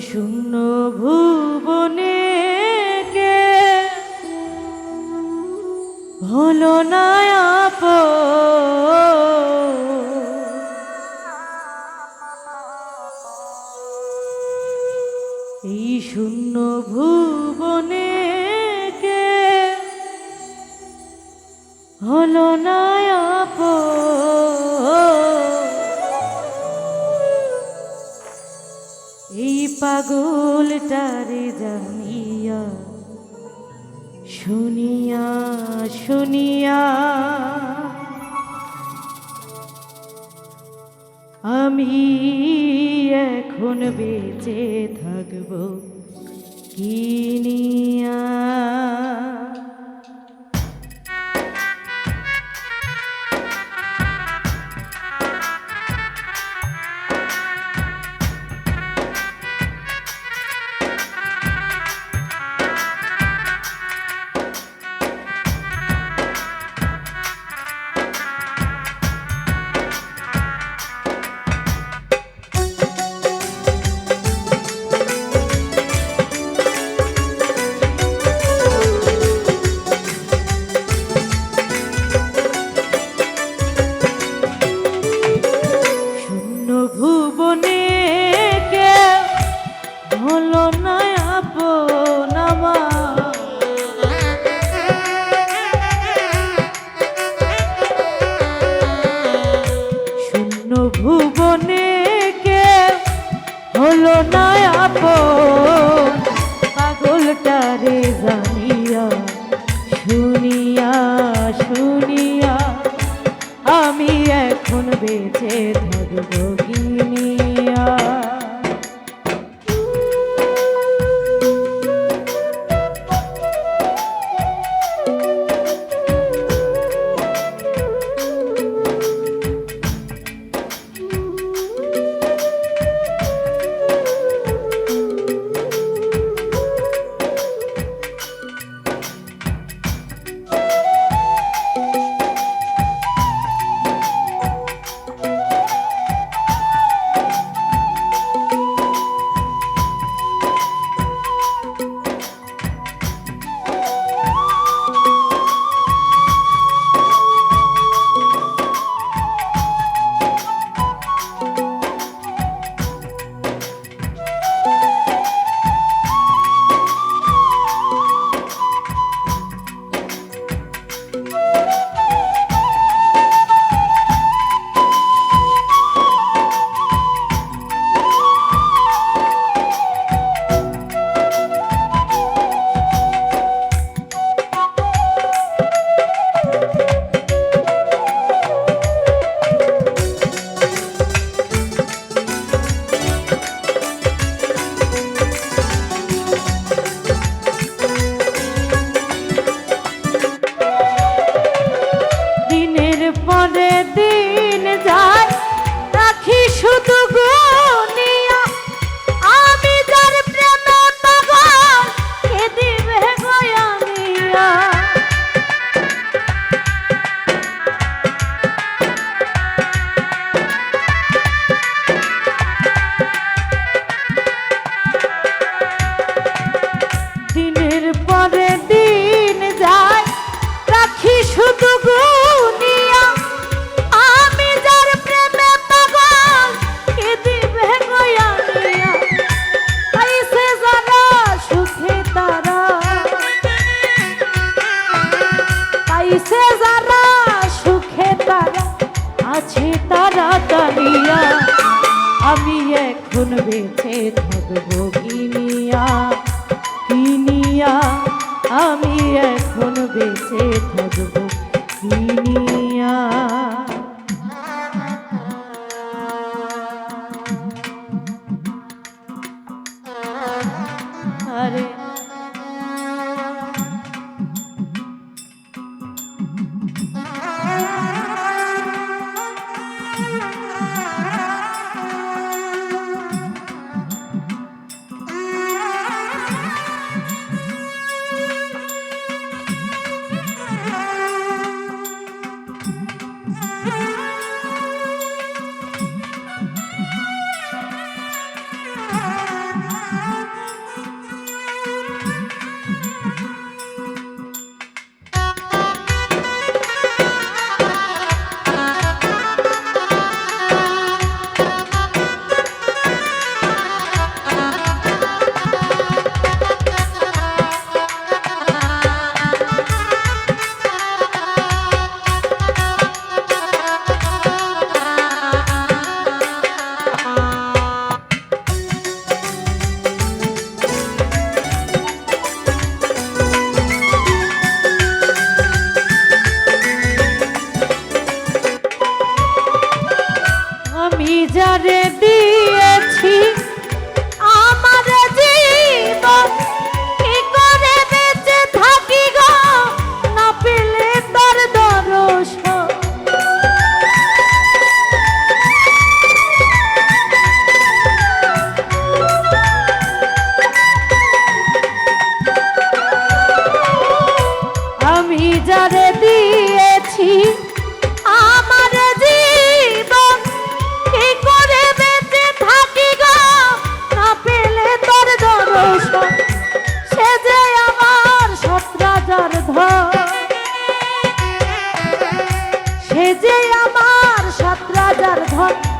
শূন্য ভূ এই পাগলটারে জানিয়া শুনিয়া শুনিয়া আমি এখন বেঁচে থাকব। কি পরে দিন হইয়া আমি এখন বেঁচে থাকব কিনিয়া কিনিয়া আমি এখন বেঁচে আমি যারে দি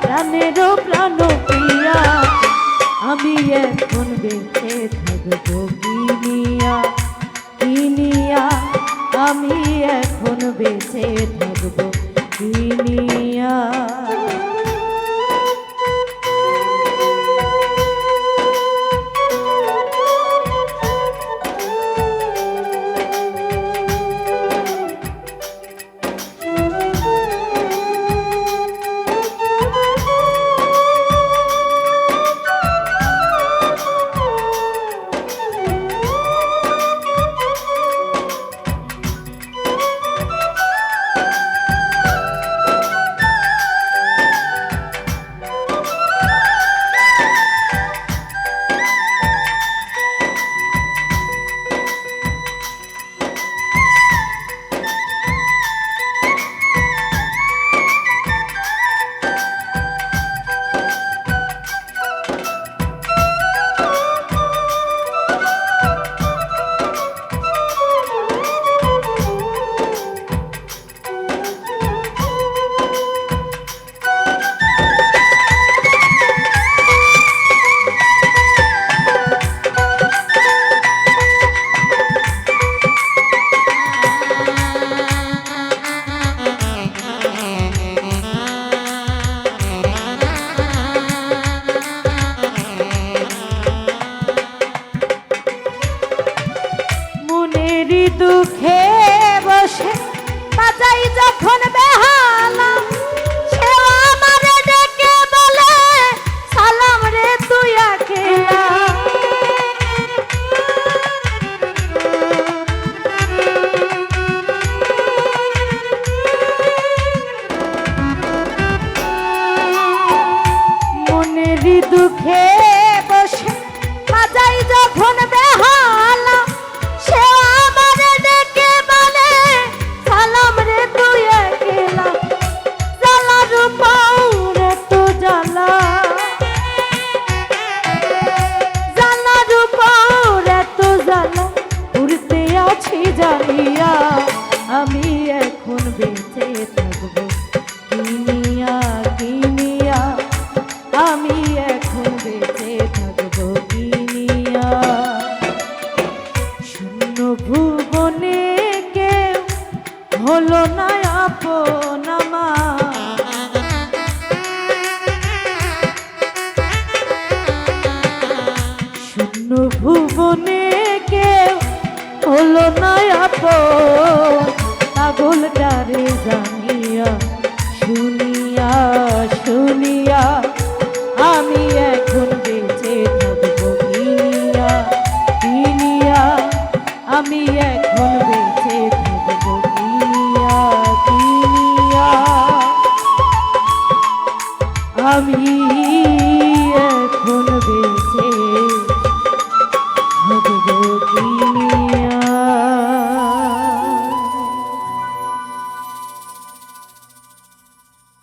প্রাণের প্রাণ প্রিয়া আমি এখন বেঁচে থাকব কিনিয়া কিনিয়া আমি এখন বেঁচে থাকব অন্য ভুবনে কেউ হলো না আপন। পাগল ডারে জানিয়া শুনিয়া